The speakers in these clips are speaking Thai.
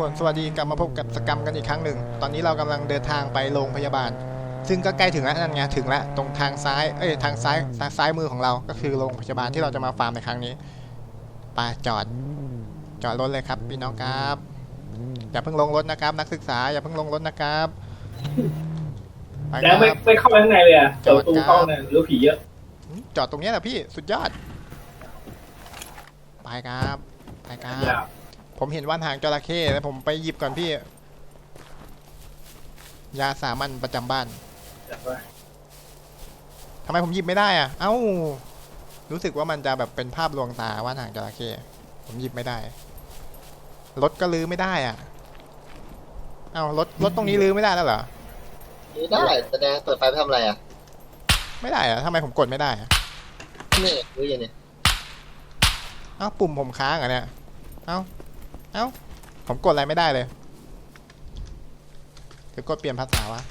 คนสวัสดีกลับมาพบกับสกรรมกันอีกครั้งหนึ่ง ตอนนี้เรากำลังเดินทางไปโรงพยาบาล ซึ่งก็ใกล้ถึงแล้วนั่นไงถึงแล้วตรงทางซ้ายเอ้ยทางซ้ายทางซ้ายมือของเราก็คือโรงพยาบาลที่เราจะมาฟาร์มในครั้งนี้ไปจอด จอดรถเลยครับพี่น้องครับอย่าเพิ่งลงรถนะครับ นักศึกษาอย่าเพิ่งลงรถนะครับไปคแล้วไม่รับไม่เข้าไปข้างในเลยอะจอดเปิดประตูครับเข้าเนี่ยรู้ผีเยอะ จอดตรงเนี้ยแหละพี่สุดยอดไปครับไปครัอย่าบ ผมเห็นว่านหางจระเข้แล้วผมไปหยิบก่อนพี่ ยาสามัญประจำบ้านจัดไปทำไมผมหยิบไม่ได้อะเอ้า รู้สึกว่ามันจะแบบเป็นภาพลวงตาว่านหางจระเข้ผมหยิบไม่ได้ รถก็ลื้อไม่ได้อะ เอ้ารถรถตรงนี้ลื้อไม่ได้แล้วเหรอนี่ได้แสดงเปิดไฟไปทำอะไรอะ ไม่ได้อะทำไมผมกดไม่ได้อะนี่รู้ยังเนี่ยเอ้าปุ่มผมค้างเหรอะเนี่ย เอ้า เอ้า ผมกดอะไรไม่ได้เลยคือกดเปลี่ยนภาษาวะ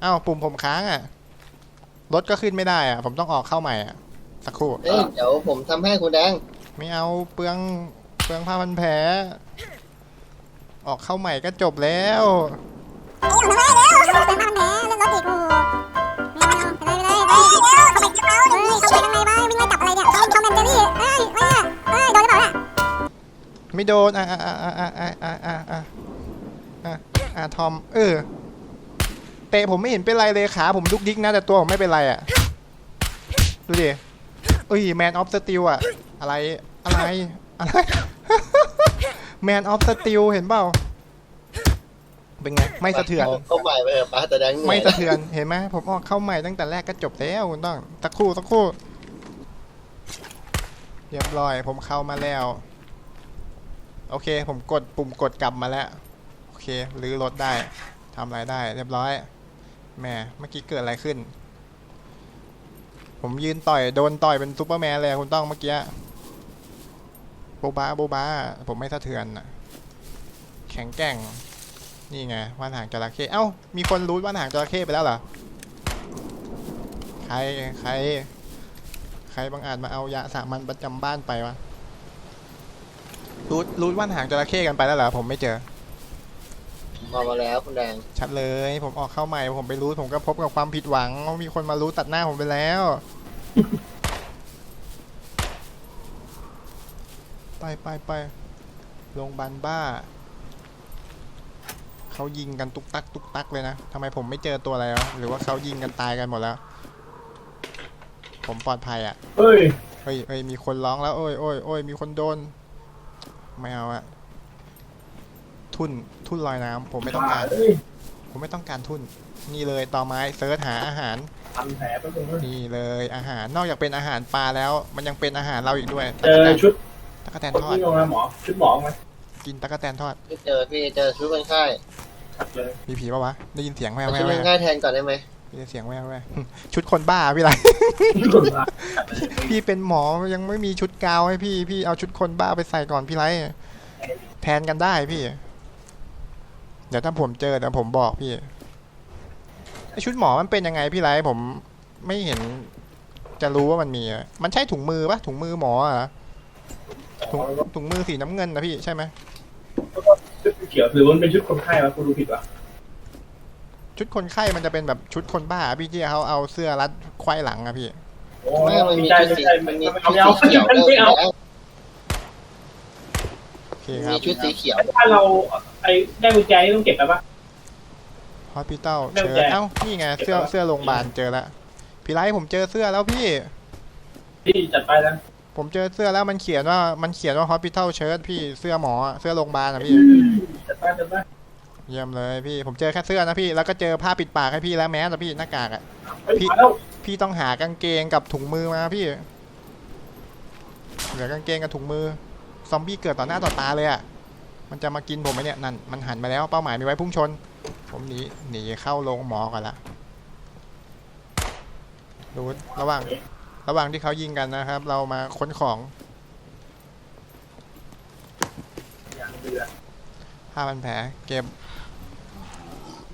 เอ้า ปุ่มผมค้างอะ รถก็ขึ้นไม่ได้อะ ผมต้องออกเข้าใหม่อะ สักครู่ เอ้ยเดี๋ยวผมทำให้คุณแดง ไม่เอาเปลืองเปลืองผ้าพันแผล ออกเข้าใหม่ก็จบแล้วเฮ้ยทำไมเร็วเป็นบ้านแผลเล่นรถอีกโอ้ไม่เอาไปเลยไปเลยเฮ้ยเร็วเข้าไปเฮ้ยเข้าไปข้างในบ้านวิ่งไล่จับอะไรเนี่ยทอมแอนเจอรี่เฮ้ยเฮ้ยเฮ้ยโดนหรือเปล่าเนี่ย ไม่โดน อะอะอะอะอะอะอะอะอะอะทอม เออ เตะผมไม่เห็นเป็นไรเลยขาผมดุกดิกนะ แต่ตัวผมไม่เป็นไรอะ ดูดิเอ้ยแมนออฟสติลอะ อะไร อะไร อะไร แมนออฟสติลเห็นเปล่า เป็นไง ไม่สะเทือน เข้าใหม่ไปเถอะป้าแต่แดงเหนื่ไม่อยสะเทือน เห็นไหมผมออกเข้าใหม่ตั้งแต่แรกก็จบแล้วคุณต้องสักครู่สักครู่เรียบร้อยผมเข้ามาแล้ว โอเค ผมกดปุ่มกดกลับมาแล้ว โอเครื้อรถได้ทำอะไรได้เรียบร้อยแม่เมื่อกี้เกิดอะไรขึ้น ผมยืนต่อยโดนต่อยเป็นซูเปอร์แมนเลยคุณต้องเมื่อกี้โบบาโบบาผมไม่สะเทือนอะแข็งแกร่งนี่ไงว่านหางจระเข้เอ้ามีคนรู้ว่านหางจระเข้ไปแล้วเหรอใครใคร ใครบางอาจมาเอายาสามัญประจำบ้านไปวะ รู้รู้ว่านหางจระเข้กันไปแล้วเหรอผมไม่เจอมามาแล้วคุณแดงชัดเลย ผมออกเข้าใหม่ผมไปรู้ผมก็พบกับความผิดหวังว่ามีคนมารู้ตัดหน้าผมไปแล้วไปไปไปโรงพยาบาลบ้าเขายิงกันตุกตักตุกตักเลยนะทำไมผมไม่เจอตัวอะไรวะหรือว่าเขายิงกันตายกันหมดแล้ว ผมปลอดภัยอะ่ะเฮ้ยเฮ้ยเฮ้ยมีคนร้องแล้วโอ้ยโอ้ยโอ้ยมีคนโดน ไม่เอาอะทุนทุนลอยน้ำผมไม่ต้องการเฮ้ยผมไม่ต้องการทุนนี่เลยต่อไม้เซิร์ชหาอาหาร พันแผลไปตรงนั้นนี่เลยอาหารนอกจากเป็นอาหารปลาแล้ว มันยังเป็นอาหารเราอีกด้วยเจอชุดตะกแตนคนทอด ที่โรงพยาบาลหมอ ชุดหมอไหมกินตะกแตนทอด พี่เจอพี่เจอชุดคนไข้ชัดเลยมีผีปะวะ ได้ยินเสียงแว่วเอาแว่ชุดวคแว่นไข้แทนก่อนได้ไหม ได้ยินเสียงแววแววชุดคนบ้าพี่ไรพี่เป็นหมอยังไม่มีชุดกาวให้พี่ พี่เอาชุดคนบ้าไปใส่ก่อนพี่ไรแทนกันได้พี่ เดี๋ยวถ้าผมเจอเดี๋ยวผมบอกพี่ชุดหมอมันเป็นยังไงพี่ไรผมไม่เห็น จะรู้ว่ามันมี มันใช่ถุงมือปะถุงมือหมอเหรอะถุงถุงมือสีน้ำเงินนะพี่ใช่ไหมชุดเขียวหรือมันเป็นชุดคนไข้วะกูดูผิดวะ ชุดคนไข้มันจะเป็นแบบชุดคนบ้าพี่ที่เขาเอาเสื้อรัดไขว้หลังอะพี่โอ้ไม่มันมีใช่ชุดไม่สีใช่มันมีไม่ชุดเอาสีเขียวไม่ด้วยเอาแล้วโอเคครัมีบชุดสีเขียวถ้าเราไอ้ได้กุญแจนี่ต้องเก็บไปปะ ฮอสพิทอลเริ่มเชิญแจกเอ้านี่ไงเสื้อเสื้อโรงพยาบาลเจอแล้วพี่ไรผมเจอเสื้อแล้วพี่ ที่จัดไปแล้วผมเจอเสื้อแล้วมันเขียนว่ามันเขียนว่า hospital shirt พี่เสื้อหมออะเสื้อโรงพยาบาลอะพี่ จัดไปจัดไป เยี่ยมเลยพี่ผมเจอแค่เสื้อนะพี่แล้วก็เจอผ้าปิดปากให้พี่แล้วแมสนะพี่หน้ากากอะเฮ้ยพี่มาแล้วพี่ต้องหากางเกงกับถุงมือมาพี่เหลือกางเกงกับถุงมือซอมบี้เกิดต่อหน้าต่อตาเลยอะมันจะมากินผมไหมเนี่ยนั่นมันหันมาแล้วเป้าหมายมีไว้พุ่งชน ผมหนีหนีเข้าโรงหมอก่อนละดูระหว่างระหว่างที่เขายิงกันนะครับ เรามาค้นของอย่างเดือดผ้าพันแผลเก็บ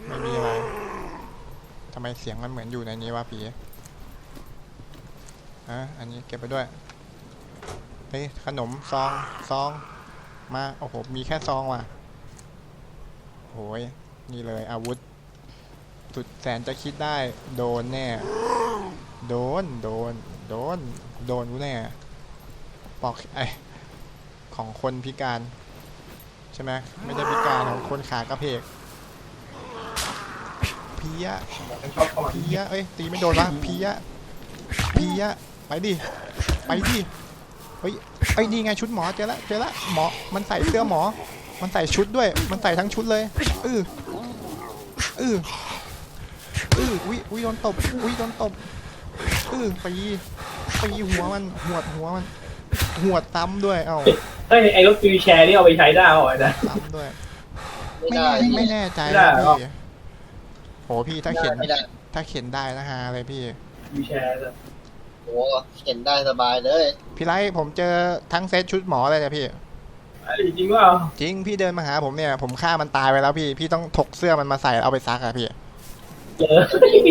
ไม่มีอะไรทำไมเสียงมันเหมือนอยู่ในนี้วะผีอะอันนี้เก็บไปด้วยเฮ้ยขนมซองซอง มา โอ้โห มีแค่ซองว่ะโอ้ยนี่เลยอาวุธ สุดแสนจะคิดได้ โดนแน่ โดน โดน โดน โดนกูแน่ ปอกไอของคนพิการ ใช่ไหมไม่ได้พิการของคนขากระเพก พียมันชอบเข้ามาเพียเอ้ยตีไม่โดนวะเพียเพียไปดิไปดิเฮ้ยเอ้ยนี่ไงชุดหมอเจอละเจอละหมอมันใส่เสื้อหมอ มันใส่ชุดด้วย มันใส่ทั้งชุดเลยอืออืออืออุ้ยอุ้ยโดนตบอุ้ยโดนตบอือปีปีหัวมันหวดหัวมันหวดซ้ำด้วยเอ้าเฮ้ยไอ้รถวีลแชร์นี่เอาไปใช้ได้เหรอนะซ้ำด้วย ไม่ไม่ได้แน่ไม่แน่ใจไม่ได้นะหรอพี่ โหพี่ถ้าเข็นไม่ได้ถ้าเข็นได้นะฮะเลยพี่วีลแชร์จะโอ้เห็นได้สบายเลยพี่ไลท์ผมเจอทั้งเซตชุดหมอเลยเนี่ยพี่ ไอ้จริงว่าจริงพี่เดินมาหาผมเนี่ยผมฆ่ามันตายไปแล้วพี่พี่ต้องถกเสื้อมันมาใส่เอาไปซักอะพี่ เจอ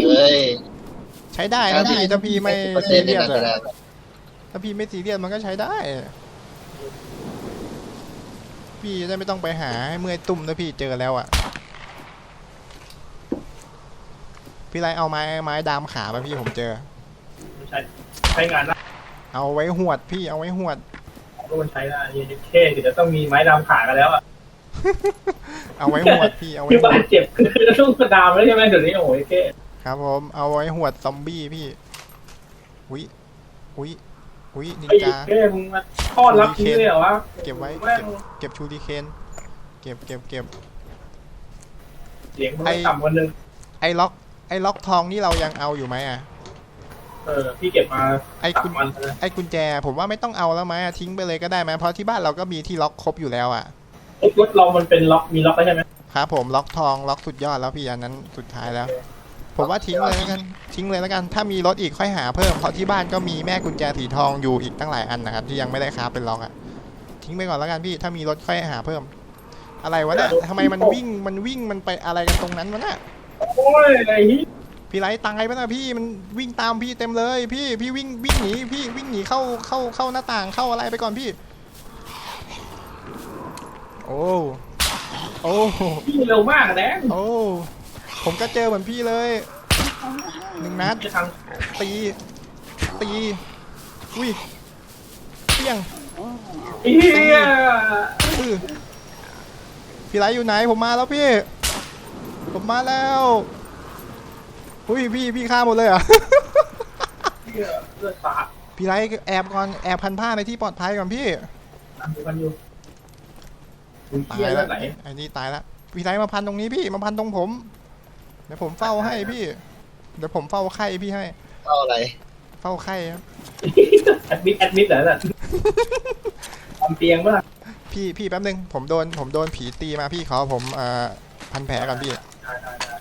เลยใช้ได้นะพี่ถ้าพี่ไม่เปอร์ซีเซ็นต์เรีนี่ยสมันแสดอะงถ้าพี่ไม่ซีเรียสมันก็ใช้ได้ พี่จะได้ไม่ต้องไปหาให้เมื่อยตุ่มนะพี่เจอแล้วอะ พี่ไลท์เอาไม้ไม้ดามขาไปพี่ผมเจอ ใช้ใช้งานได้เอาไว้หวดพี่เอาไว้หวดก็มันใช้ได้ยังเท่เดี๋ยวต้องมีไม้ดามขากันแล้วอะเอาไว้หวดพี่เอาไว้ที่หวบาดดเจ็บคือต้องกระดามแล้วใช่ไหมเดี๋ยวนี้โอ้ยเท่ครับผมเอาไว้หวดซอมบี้พี่อุ้ยอุ้ยอุ้ยนินไอ้จา เท่มึงมาทอดรับนี้เลยเหรอวะเก็บไว้ แม่งเก็บชูริเคนเก็บเก็บเก็บ เสียงมันต่ำกว่านึงไอ้ล็อก ไอ้ล็อกทองนี่เรายังเอาอยู่ไหมอะ เออพี่เก็บมาไอ้สากุมญวันนะไอ้กุญแจ ผมว่าไม่ต้องเอาแล้วไหมอะทิ้งไปเลยก็ได้ไหมเพราะที่บ้านเราก็มีที่ล็อกครบอยู่แล้วอะรถเรามันเป็นล็อกมีล็อกแล้วใช่ไหมครับผมล็อกทองล็อกสุดยอดแล้วพี่อันนั้นสุดท้ายแล้ว ผมว่าทิ้งเลยแล้วกันทิ้งเลยแล้วกัน ถ้ามีรถอีกค่อยหาเพิ่มเพราะที่บ้านก็มีแม่กุญแจสีทองอยู่อีกตั้งหลายอันนะครับที่ยังไม่ได้คราฟเป็นล็อกอะทิ้งไปก่อนแล้วกันพี่ถ้ามีรถค่อยหาเพิ่ม อะไรวะเนี่ยทำไมมันวิ่งมันวิ่งมันไปอะไรกันตรงนั้นวะเนี่ย โอ้ยไอ้เหี้ยพี่ไลท์ตายไปนะพี่มันวิ่งตามพี่เต็มเลย พี่พี่วิ่งวิ่งหนีพี่วิ่งหนีเข้าเข้าเข้าหน้าต่างเข้าอะไรไปก่อนพี่ โอ้โอ้พี่เร็วมากอะแดงโอ้ผมก็เจอเหมือนพี่เลยหนึ่งนัดจะทางตีตีอุ้ยเปี้ยงเฮียอื้อพี่ไลท์อยู่ไหนผมมาแล้วพี่ ผมมาแล้วอุ้ยพี่พี่ฆ่าหมดเลยเหรอเฮียเลือดสาดพี่ไลท์แอบก่อนแอบพันผ้าในที่ปลอดภัยก่อนพี่ตามดูกันอยู่มึงตาเฮียยแล้แล้ววไหนไอ้นี่ตายแล้วพี่ไลท์มาพันตรงนี้พี่มาพันตรงผม เดี๋ยวผมเฝ้าให้พี่ เดี๋ยวผมเฝ้าไข่พี่ให้ เอาอะไรเฝ้าไข่ครับแอดมิดแอดมิดเหรอน่ะทำเตียงป่ะล่ะพี่พี่แป๊บนึงผมโดนผมโดนผีตีมาพี่ขอผมเอ่อพันแผลก่อนพี่ ได้ได้ได้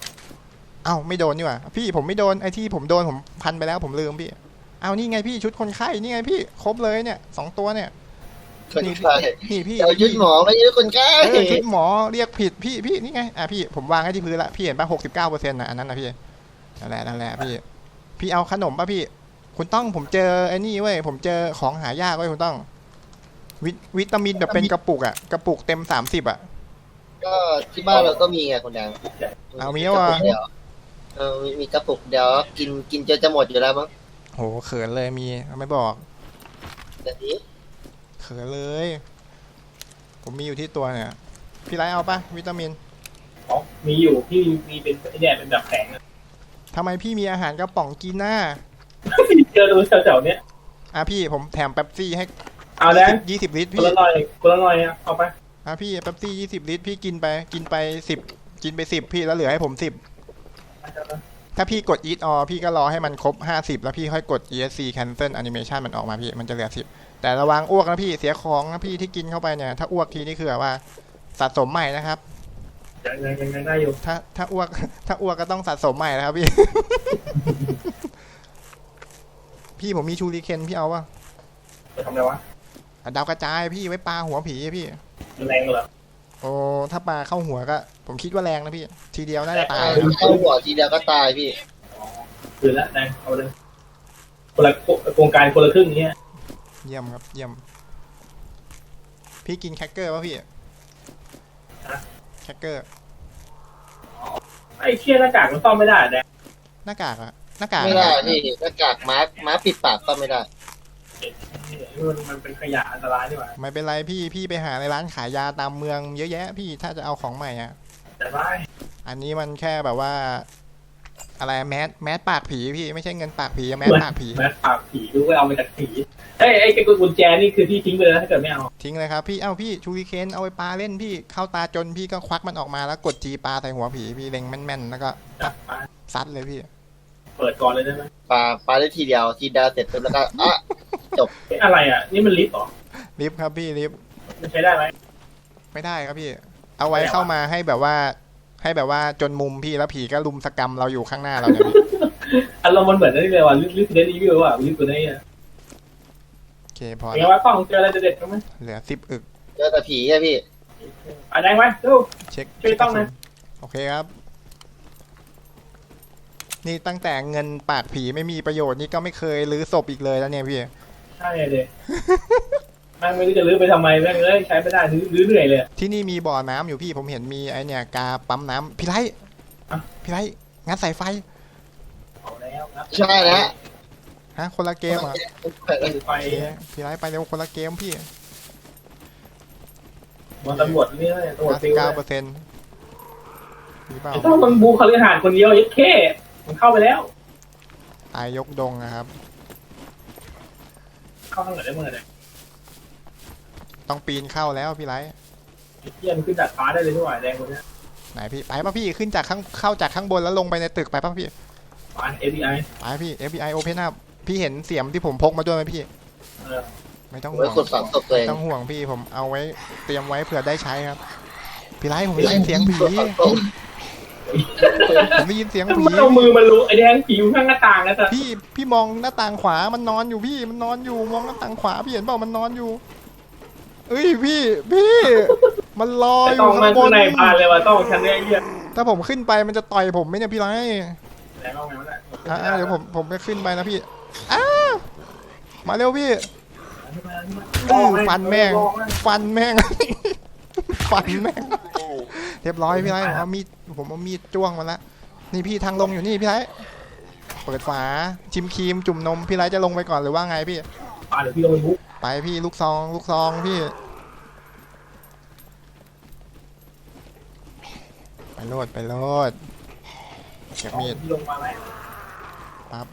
เอ้าไม่โดนนี่หว่าพี่ผมไม่โดนไอ้ที่ผมโดนผมพันไปแล้วผมลืมพี่ เอานี่ไงพี่ชุดคนไข้นี่ไงพี่ครบเลยเนี่ยสองตัวเนี่ยคนนี่ไข้นี่พี่เอายุดหมอไม่ยุดคนไข้เออชุดหมอเรียกผิดพี่พี่นี่ไงอะพี่ผมวางให้ที่พื้นละพี่เห็นป่ะหกสิบเก้าเปอร์เซ็นต์นะอันนั้นนะพี่นั่นแหละนั่นแหละพี่ พี่เอาขนมป่ะพี่ คุณต้องผมเจอไอ้นี่เว้ยผมเจอของหายากเว้ยคุณต้อง วิวิตามินแบบเป็นกระปุกอะกระปุกเต็มสามสิบอะ ก็ที่บ้านเราก็มีไงคนแดงเอามีแล้วเหรอกระปุกเดียวเออมีมีกระปุกเดียวกินกินจนจะหมดอยู่แล้วมั้งโหเขินเลยมีไม่บอกแต่นี้เขินเลย ผมมีอยู่ที่ตัวเนี่ย พี่ไลท์เอาปะวิตามินอ๋อมีอยู่พี่มีเป็นไอ้เนี่ยเป็นแบบแข็งอะทำไมพี่มีอาหารกระป๋องกินน่ะเจอดูแถวๆเนี้ยอะพี่ผมแถมเป๊ปซี่ให้เอาแดงยี่สิบลิตรคนพี่ละหน่อยคนละหน่อยอะเอาไป อะพี่เป๊ปซี่ยี่สิบลิตรพี่กินไป กินไปสิบกินไปสิบพี่แล้วเหลือให้ผมสิบถ้าพี่กด eat all พี่ก็รอให้มันครบห้าสิบแล้วพี่ค่อยกด esc cancel animation มันออกมาพี่มันจะเหลือสิบแต่ระวังอ้วกนะพี่เสียของนะพี่ที่กินเข้าไปเนี่ย ถ้าอ้วกทีนี่คือแบบว่าสะสมใหม่นะครับยังยังยังยังได้อยู่ถ้าถ้าอ้วก ถ้าอ้วกก็ต้องสะสมใหม่นะครับพี่ พี่ผมมีชูริเคนพี่เอาปะจะทำอะไรวะอะดาวกระจายพี่ไว้ปลาหัวผีพี่ แรงเหรอโอ้ถ้าปลาเข้าหัวก็ ผมคิดว่าแรงนะพี่ ทีเดียวน่าจะตายเออเข้าหัวทีเดียวก็ตายพี่คืนละแดงเอาเลยคนละโครงการคนละครึ่งเนี้ยเยี่ยมครับเยี่ยม พี่กินแคคเกอร์ป่ะพี่ฮะแคคเกอร์ไอ้เชี่ยหน้ากากมันซ่อมไม่ได้แดงหน้ากากอะหน้ากากไม่อะได้พี่หน้ากากม้าม้าปิดปากก็ไม่ได้ มันมันเป็นขยะอันตรายนี่หว่าไม่เป็นไรพี่พี่ไปหาในร้านขายยาตามเมืองเยอะแยะ พี่ถ้าจะเอาของใหม่อะแต่ว่าอันนี้มันแค่แบบว่า อะไรแมสแมสปากผีพี่ไม่ใช่เงินปากผีอะแมสปากผี แมสปากผีดูไปเอามาจากผีเอ้ยไอ้กุญแจนี่คือที่ทิ้งไปเลยนะถ้าเกิดไม่เอาทิ้งเลยครับพี่เอ้าพี่ชูริเคนเอาไปปาเล่นพี่เข้าตาจนพี่ก็ควักมันออกมาแล้วกดจีปาใส่หัวผีพี่เล็งแม่นๆแล้วก็จับมาซัดเลยพี่ เปิดก่อนเลยได้ไหมปลาปลาได้ทีเดียวทีเดียวเสร็จปุ๊บแล้วก็อะเอ๊ะอะไรอะ นี่มันลิฟต์เหรอลิฟต์ครับพี่ลิฟต์มันใช้ได้ไหม ไม่ได้ครับพี่ เอาไว้ไม่ได้วะเข้ามาให้แบบว่า ให้แบบว่าจนมุมพี่แล้วผีก็ลุมสกรรมเราอยู่ข้างหน้าเราเนี่ยพี่อารมณ์มันเหมือนนี่เลยว่ะลิฟต์ลิฟต์เดนรีวิวว่ะลิฟต์ตัวนี้อะโอเคพอเป็นไงแล้ววะกล้องเจออะไรเด็ดๆบ้างไหมเหลือสิบอึกเจอแต่ผีอะพี่อะแดงไหมดู เช็คช่วยต้องนะ โอเคครับ นี่ตั้งแต่เงินปากผีไม่มีประโยชน์นี่ก็ไม่เคยรื้อศพอีกเลยแล้วเนี่ยพี่ใช่เลยแม่งไม่รู้จะลื้อไปทำไมแม่งเอ้ยใช้ไม่ได้ลื้อลื้อเหนื่อยเลย ที่นี่มีบ่อน้ำอยู่พี่ผมเห็นมีไอเนี่ยกาปั๊มน้ำพี่ไรอะพี่ไรงัดสายไฟเอาแล้วครับใช่แล้วฮะคนละเกมเหรอะถือไฟโอเคพี่ไรไปเร็วคนละเกมพี่บนตำรวจนี่เลยตำรวจซิลเก้าเปอร์เซ็นต์มีเปล่าไอ้ต้องมันบูคาลิหารคนเดียวยัดเข้ มันเข้าไปแล้ว ตายยกดงนะครับ เข้าทางไหนได้เมื่อไหร่ต้องปีนเข้าแล้วพี่ไรไอ้เหี้ยมันขึ้นดัดฟ้าได้เลยที่หว่าแดงคนเนี้ยไหนพี่ไปป่ะพี่ขึ้นจากข้างเข้าจากข้างบนแล้วลงไปในตึกไปป่ะพี่ฟ้า API ไปพี่ FBI Open up พี่เห็นเสียมที่ผมพกมาด้วยไหมพี่ เออไม่ต้องห่ไว้วงขุดฝังศพตัวเองไม่ต้องห่วงพี่ผมเอาไว้เตรียมไว้เผื่อได้ใช้ครับ พี่ไรผมได้ยินเสียงผีขุดฝังศพ ผมได้ยินเสียงผีมันเอามือมันรู้ไอ้แดงผีอยู่ข้างหน้าต่างนะแต่พี่พี่มองหน้าต่างขวามันนอนอยู่พี่มันนอนอยู่มองหน้าต่างขวาพี่เห็นเปล่ามันนอนอยู่เอ้ยพี่พี่ มันลอยอต้อยู่งมัข้านงบข้านงในบ้านเลยว่ะต้องชั้นเนี้ยไอ้เหี้ยถ้าผมขึ้นไปมันจะต่อยผมไหมเนี่ยพี่ไรแดงเอาไงวะเนี่ยอ่าเดี๋ยวผมผมไปขึ้นไปนะพี่อ้ามาเร็วพี่เออฟันแม่ง ฟันแม่ง ฟันแม่งเรียบร้อยพี่ไรผมเอามีดผมเอามีดจ้วงมาแล้วนี่พี่ทางลงอยู่นี่พี่ไรเปิดฝาชิมครีมจุ่มนมพี่ไรจะลงไปก่อนหรือว่าไงพี่ป่าเดี๋ยวพี่ลงไปบุกไปพี่ลูกซอง ลูกซองพี่ไปโลดไปโลดเก็บมีดพี่ลงมาไหมปั๊บ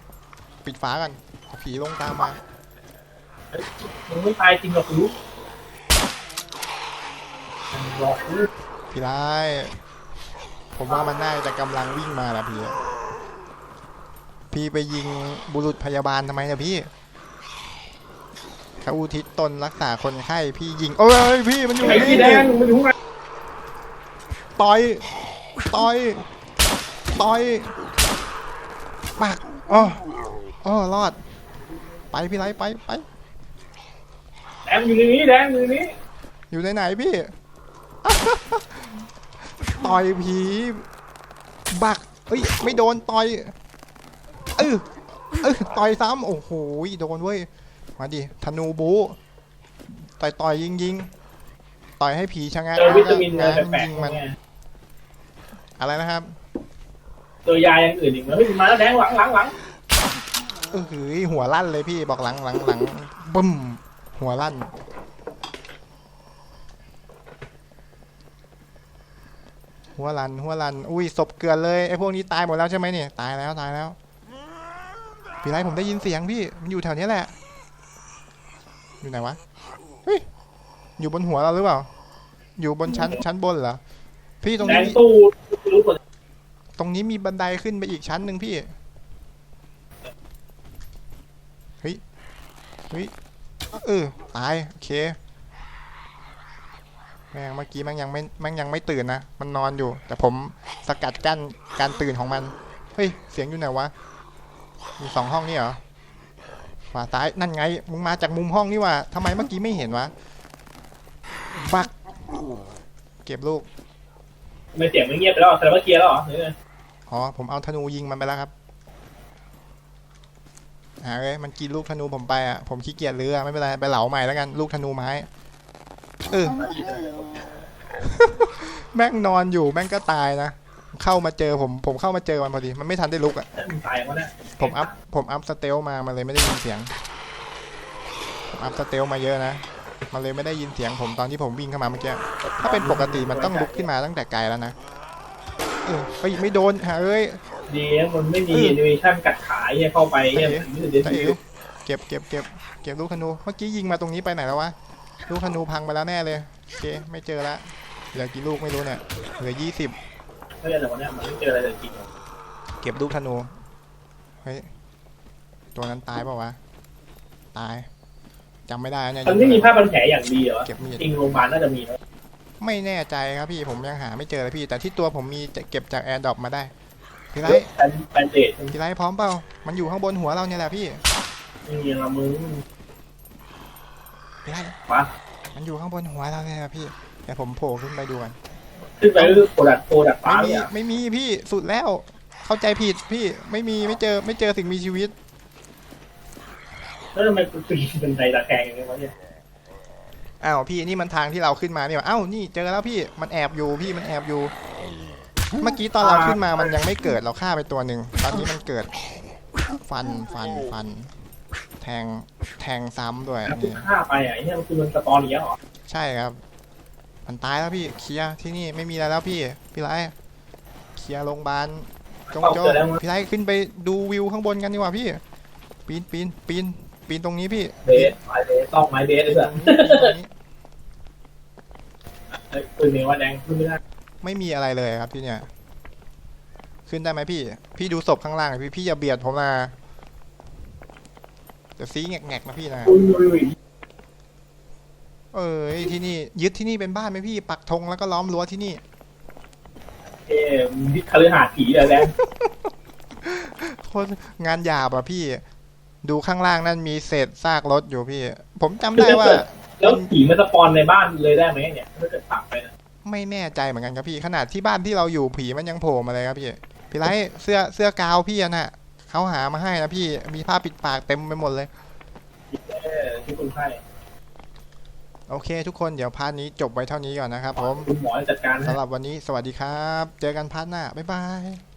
ปิดฝากันเอาผีลงตามมามึงไม่ตายจริงหรอกรู้ หลอกรู้พี่ไรผมว่ามันน่าจะกำลังวิ่งมาแหละพี่ พี่ไปยิงบุรุษพยาบาลทำไมเนี่ยพี่เขาอุทิศตนรักษาคนไข้พี่ยิง โอ้ยพี่มันอยู่ไอ้นี่พี่แดงมันอยู่ข้างในต่อยต่อยต่อยปักอ๋ออ๋อรอด ไปพี่ไรไปไปแดงอยู่ในนี้แดงอยู่ในนี้อยู่ในไหนพี่ ต่อยผี บักเอ้ย ไม่โดนต่อย เออเออต่อยซ้ำโอ้โห โดนเว้ย มาดิ ธนูบู ต่อยต่อยยิงยิงต่อยให้ผีชะงักเจอวิตามินง้อะไรงแปลกยิงๆมันเนี่ยอะไรนะครับเจอยาอย่างอื่นอีกไหมเฮ้ยมาแล้วแดงหลังหลังหลังเออหือหัวลั่นเลยพี่บอกหลังหลังหลังบึ้มหัวลั่น หัวลัน หัวลัน อุ้ยศพเกลือนเลยไอ้พวกนี้ตายหมดแล้วใช่ไหมเนี่ยตายแล้วตายแล้วพี่ไรผมได้ยินเสียงพี่มันอยู่แถวนี้แหละ อยู่ไหนวะเฮ้ยอยู่บนหัวเราหรือเปล่า อยู่บนชั้นชั้นบนเหรอพี่ตรงนี้งมีตู้รู้ผลตรงนี้มีบันไดขึ้นไปอีกชั้นหนึ่งพี่เฮ้ยเฮ้ยเออตายโอเค แม่งเมื่อกี้แม่งยังไม่แม่งยังไม่ตื่นนะมันนอนอยู่ แต่ผมสกัดกั้นการตื่นของมันเฮ้ยเสียงอยู่ไหนวะมีสองห้องนี่เหรอขวาซ้ายนั่นไงมึงมาจากมุมห้องนี่ว่ะทำไมเมื่อกี้ไม่เห็นวะบักเก็บลูกไม่เสียงไม่เงียบไปแล้วแสดงว่าเคลียร์แล้วเหรอหรือไงอ๋อผมเอาธนูยิงมันไปแล้วครับหาเลยมันกินลูกธนูผมไปอะผมขี้เกียจเรือไม่เป็นไรไปเหลาใหม่แล้วกันลูกธนูไม้ เออ แม่งนอนอยู่แม่งก็ตายนะ เข้ามาเจอผม ผมเข้ามาเจอมันพอดี มันไม่ทันได้ลุกอะถ้ามึงตายก็ได้ผมอัพ ผมอัพสเตลมา มันเลยไม่ได้ยินเสียง ผมอัพสเตลมาเยอะนะ มันเลยไม่ได้ยินเสียงผมตอนที่ผมวิ่งเข้ามาเมื่อกี้ ถ้าเป็นปกติมันต้องลุกขึ้นมาตั้งแต่ไกลแล้วนะ เออเฮ้ยไม่โดนฮะเอ้ย ดีนะมันไม่มีแอนิเมชั่นกัดขาเฮียเข้าไปเฮียถึงจะเดตาซิอิ๋ลวเก็บเก็บเก็บเก็บลูกธนู เมื่อกี้ยิงมาตรงนี้ไปไหนแล้ววะ ลูกธนูพังไปแล้วแน่เลยโอเคไม่เจอละเหลือกี่ลูกไม่รู้เนี่ยเหลือยี่สิบไม่ใช่แต่วันนี้มันไม่เจออะไรเลยจริงเก็บลูกธนูเฮ้ยตัวนั้นตายเปล่าวะตายจำไม่ได้เนี่ยมันไม่มีผ้าพันแผลอย่างดีเหรอเก็บมีดจริงโรงพยาบาลน่าจะมีนะไม่แน่ใจครับพี่ผมยังหาไม่เจอเลยพี่ แต่ที่ตัวผมมีจะเก็บจากแอร์ดรอปมาได้พี่ไรแฟนแฟนเดทพี่ไรพร้อมเปล่ามันอยู่ข้างบนหัวเราเนี่ยแหละพี่ไม่มีละมึง พี่ไรมามันอยู่ข้างบนหัวเราเนี่ยแหละพี่เดี๋ยวผมโผล่ขึ้นไปดูกันขึ้นไปก็คือโปรดักโปรดักฟ้าไม่มีเนี่ยไม่มีพี่สุดแล้ว เข้าใจผิดพี่ไม่มีไม่เจอไม่เจอสิ่งมีชีวิต แล้วทำไมกูตีเป็นใจตะแคงอย่างนี้วะเนี่ยอ้าวพี่นี่มันทางที่เราขึ้นมาเนี่ยอ้าวนี่เจอแล้วพี่มันแอบอยู่พี่มันแอบอยู่ เมื่อกี้ตอนเราขึ้นมามันยังไม่เกิดเราฆ่าไปตัวหนึ่งตอนนี้มันเกิด ฟันฟันฟัน แทงแทงซ้ำด้วยถ้ากูนี่ ฆ่าไปอะไอ้เนี่ยมันคือมันสปอนอย่างเงี้ยเหรอใช่ครับ มันตายแล้วพี่ เคลียร์ที่นี่ไม่มีอะไรแล้วพี่ พี่ไรเคลียร์โรงพยาบาลจงโจ้พี่ไรขึ้นไปดูวิวข้างบนกันดีกว่าพี่ ปีนปีนปีนปีนตรงนี้พี่เบสไม้เบสต้องไม้เบสเลยตเพื่รอนงนี้ปีนตรงนี้เฮ้ยปืนเมว่าแดงขึ้นไม่ได้ไม่มีอะไรเลยครับที่เนี่ย ขึ้นได้ไหมพี่ พี่ดูศพข้างล่างหน่อยพี่พี่อย่าเบียดผมนะ เดี๋ยวซีแงกๆนะพี่นะอุ้ยอุ้ยอุ้ยเอ้ยที่นี่ยึดที่นี่เป็นบ้านไหมพี่ ปักธงแล้วก็ล้อมรั้วที่นี่ เอ้ยมึงที่คฤหาสน์ผีเลยแดงโคตรงานหยาบอะพี่ ดูข้างล่างนั่นมีเศษซากรถอยู่พี่ ผมจำได้ว่า แล้วผีมันสปอนในบ้านเลยได้ไหมเนี่ยถ้าเกิดปักไปนะไม่แน่ใจเหมือนกันครับพี่ ขนาดที่บ้านที่เราอยู่ผีมันยังโผล่มาเลยครับพี่ พี่ไรเสื้อเสื้อกาวพี่อะน่ะ เขาหามาให้นะพี่มีผ้าปิดปากเต็มไปหมดเลยเออที่คุณไข้โอเค ทุกคนเดี๋ยวพาร์ทนี้จบไว้เท่านี้ก่อนนะครับผมคุณหมอจัดการสำหรับวันนี้สวัสดีครับ เจอกันพาร์ทหน้าบ๊ายบาย